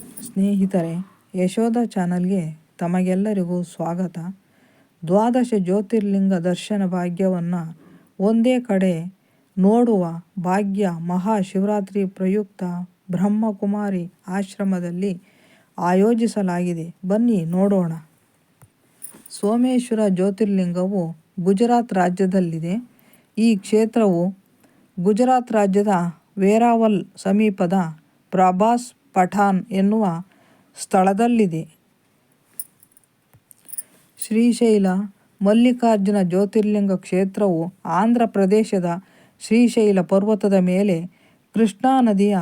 ಸ್ನೇಹಿತರೆ, ಯಶೋಧ ಚಾನಲ್ಗೆ ತಮಗೆಲ್ಲರಿಗೂ ಸ್ವಾಗತ. ದ್ವಾದಶ ಜ್ಯೋತಿರ್ಲಿಂಗ ದರ್ಶನ ಭಾಗ್ಯವನ್ನು ಒಂದೇ ಕಡೆ ನೋಡುವ ಭಾಗ್ಯ ಮಹಾಶಿವರಾತ್ರಿ ಪ್ರಯುಕ್ತ ಬ್ರಹ್ಮಕುಮಾರಿ ಆಶ್ರಮದಲ್ಲಿ ಆಯೋಜಿಸಲಾಗಿದೆ. ಬನ್ನಿ ನೋಡೋಣ. ಸೋಮೇಶ್ವರ ಜ್ಯೋತಿರ್ಲಿಂಗವು ಗುಜರಾತ್ ರಾಜ್ಯದಲ್ಲಿದೆ. ಈ ಕ್ಷೇತ್ರವು ಗುಜರಾತ್ ರಾಜ್ಯದ ವೇರಾವಲ್ ಸಮೀಪದ ಪ್ರಭಾಸ್ ಪಠಾನ್ ಎನ್ನುವ ಸ್ಥಳದಲ್ಲಿದೆ. ಶ್ರೀಶೈಲ ಮಲ್ಲಿಕಾರ್ಜುನ ಜ್ಯೋತಿರ್ಲಿಂಗ ಕ್ಷೇತ್ರವು ಆಂಧ್ರ ಪ್ರದೇಶದ ಶ್ರೀಶೈಲ ಪರ್ವತದ ಮೇಲೆ ಕೃಷ್ಣಾ ನದಿಯ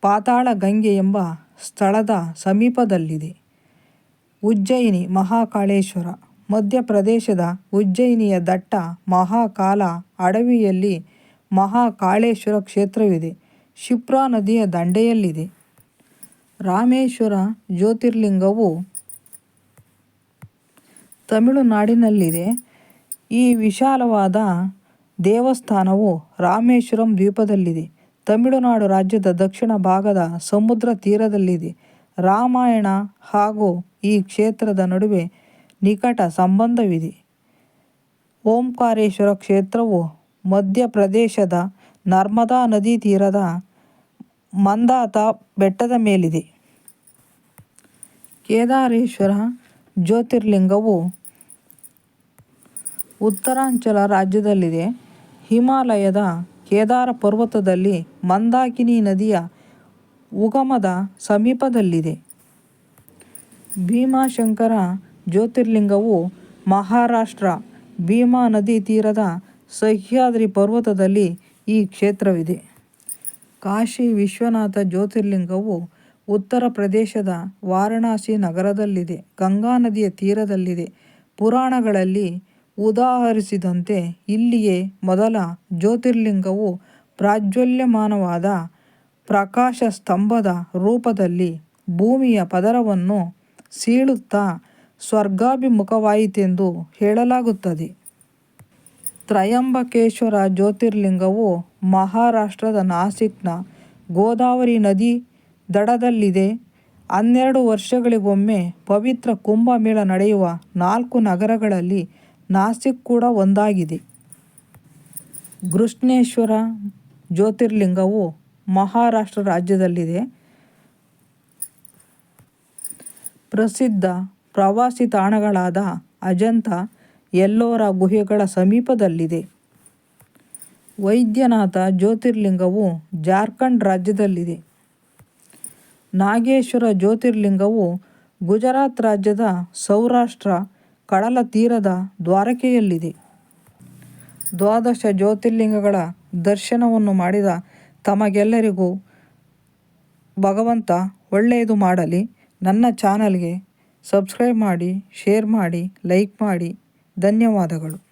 ಪಾತಾಳ ಗಂಗೆ ಎಂಬ ಸ್ಥಳದ ಸಮೀಪದಲ್ಲಿದೆ. ಉಜ್ಜಯಿನಿ ಮಹಾಕಾಳೇಶ್ವರ, ಮಧ್ಯಪ್ರದೇಶದ ಉಜ್ಜಯಿನಿಯ ದಟ್ಟ ಮಹಾಕಾಲ ಅಡವಿಯಲ್ಲಿ ಮಹಾಕಾಳೇಶ್ವರ ಕ್ಷೇತ್ರವಿದೆ. ಶಿಪ್ರಾ ನದಿಯ ದಂಡೆಯಲ್ಲಿದೆ. ರಾಮೇಶ್ವರ ಜ್ಯೋತಿರ್ಲಿಂಗವು ತಮಿಳುನಾಡಿನಲ್ಲಿದೆ. ಈ ವಿಶಾಲವಾದ ದೇವಸ್ಥಾನವು ರಾಮೇಶ್ವರಂ ದ್ವೀಪದಲ್ಲಿದೆ. ತಮಿಳುನಾಡು ರಾಜ್ಯದ ದಕ್ಷಿಣ ಭಾಗದ ಸಮುದ್ರ ತೀರದಲ್ಲಿದೆ. ರಾಮಾಯಣ ಹಾಗೂ ಈ ಕ್ಷೇತ್ರದ ನಡುವೆ ನಿಕಟ ಸಂಬಂಧವಿದೆ. ಓಂಕಾರೇಶ್ವರ ಕ್ಷೇತ್ರವು ಮಧ್ಯಪ್ರದೇಶದ ನರ್ಮದಾ ನದಿ ತೀರದ ಮಂದಾತ ಬೆಟ್ಟದ ಮೇಲಿದೆ. ಕೇದಾರೇಶ್ವರ ಜ್ಯೋತಿರ್ಲಿಂಗವು ಉತ್ತರಾಂಚಲ ರಾಜ್ಯದಲ್ಲಿದೆ. ಹಿಮಾಲಯದ ಕೇದಾರ ಪರ್ವತದಲ್ಲಿ ಮಂದಾಕಿನಿ ನದಿಯ ಉಗಮದ ಸಮೀಪದಲ್ಲಿದೆ. ಭೀಮಾಶಂಕರ ಜ್ಯೋತಿರ್ಲಿಂಗವು ಮಹಾರಾಷ್ಟ್ರ ಭೀಮಾ ನದಿ ತೀರದ ಸಹ್ಯಾದ್ರಿ ಪರ್ವತದಲ್ಲಿ ಈ ಕ್ಷೇತ್ರವಿದೆ. ಕಾಶಿ ವಿಶ್ವನಾಥ ಜ್ಯೋತಿರ್ಲಿಂಗವು ಉತ್ತರ ಪ್ರದೇಶದ ವಾರಣಾಸಿ ನಗರದಲ್ಲಿದೆ, ಗಂಗಾ ನದಿಯ ತೀರದಲ್ಲಿದೆ. ಪುರಾಣಗಳಲ್ಲಿ ಉದಾಹರಿಸಿದಂತೆ ಇಲ್ಲಿಯೇ ಮೊದಲ ಜ್ಯೋತಿರ್ಲಿಂಗವು ಪ್ರಾಜ್ವಲ್ಯಮಾನವಾದ ಪ್ರಕಾಶ ಸ್ತಂಭದ ರೂಪದಲ್ಲಿ ಭೂಮಿಯ ಪದರವನ್ನು ಸೀಳುತ್ತಾ ಸ್ವರ್ಗಾಭಿಮುಖವಾಯಿತೆಂದು ಹೇಳಲಾಗುತ್ತದೆ. ತ್ರಯಂಬಕೇಶ್ವರ ಜ್ಯೋತಿರ್ಲಿಂಗವು ಮಹಾರಾಷ್ಟ್ರದ ನಾಸಿಕ್ನ ಗೋದಾವರಿ ನದಿ ದಡದಲ್ಲಿದೆ. ಹನ್ನೆರಡು ವರ್ಷಗಳಿಗೊಮ್ಮೆ ಪವಿತ್ರ ಕುಂಭಮೇಳ ನಡೆಯುವ ನಾಲ್ಕು ನಗರಗಳಲ್ಲಿ ನಾಸಿಕ್ ಕೂಡ ಒಂದಾಗಿದೆ. ಘೃಷ್ಣೇಶ್ವರ ಜ್ಯೋತಿರ್ಲಿಂಗವು ಮಹಾರಾಷ್ಟ್ರ ರಾಜ್ಯದಲ್ಲಿದೆ. ಪ್ರಸಿದ್ಧ ಪ್ರವಾಸಿ ತಾಣಗಳಾದ ಅಜಂತ ಎಲ್ಲೋರ ಗುಹೆಗಳ ಸಮೀಪದಲ್ಲಿದೆ. ವೈದ್ಯನಾಥ ಜ್ಯೋತಿರ್ಲಿಂಗವು ಜಾರ್ಖಂಡ್ ರಾಜ್ಯದಲ್ಲಿದೆ. ನಾಗೇಶ್ವರ ಜ್ಯೋತಿರ್ಲಿಂಗವು ಗುಜರಾತ್ ರಾಜ್ಯದ ಸೌರಾಷ್ಟ್ರ ಕಡಲ ತೀರದ ದ್ವಾರಕೆಯಲ್ಲಿದೆ. ದ್ವಾದಶ ಜ್ಯೋತಿರ್ಲಿಂಗಗಳ ದರ್ಶನವನ್ನು ಮಾಡಿದ ತಮಗೆಲ್ಲರಿಗೂ ಭಗವಂತ ಒಳ್ಳೆಯದು ಮಾಡಲಿ. ನನ್ನ ಚಾನಲ್ಗೆ ಸಬ್ಸ್ಕ್ರೈಬ್ ಮಾಡಿ, ಶೇರ್ ಮಾಡಿ, ಲೈಕ್ ಮಾಡಿ. ಧನ್ಯವಾದಗಳು.